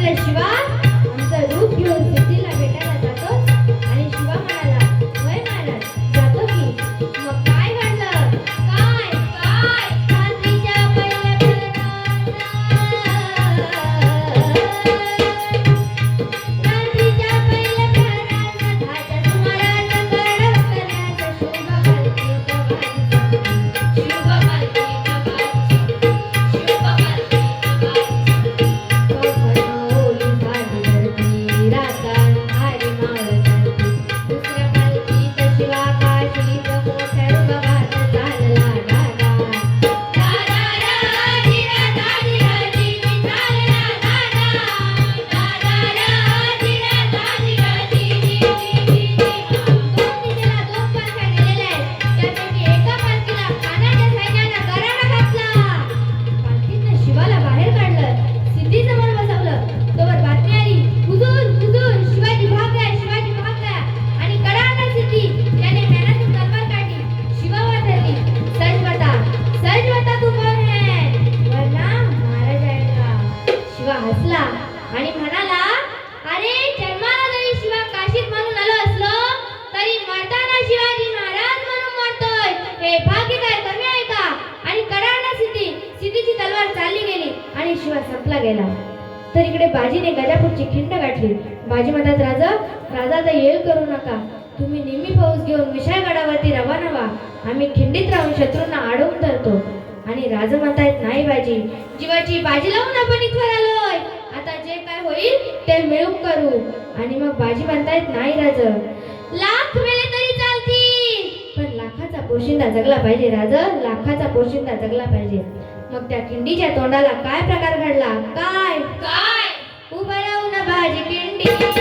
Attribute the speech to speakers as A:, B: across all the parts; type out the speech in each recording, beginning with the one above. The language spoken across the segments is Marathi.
A: Dale, संपला गेला. तर इकडे बाजीने गजापूरची खिंड गाठली. बाजी म्हणतात राजा राजा आता करू नका. तुम्ही निम्मी पाऊस घेऊन विशाळगडावरती रवाना व्हा. आम्ही खिंडीत राहून शत्रूंना अडवून धरतो. आणि राजा म्हणतायत नाही बाजी जीवाची बाजी लावून आपण इथवर आलोय. आता जे काय होईल ते मिळून करू. आणि मग बाजी म्हणतायत नाही राज. लाख मेले तरी चालतील. पण लाखाचा पोशिंदा जगला पाहिजे राज. लाखाचा पोशिंदा जगला पाहिजे. मग त्या खिंडीच्या तोंडाला काय प्रकार घडला? काय?
B: काय?
A: उभं राहून बाजी खिंडी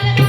A: Hallelujah.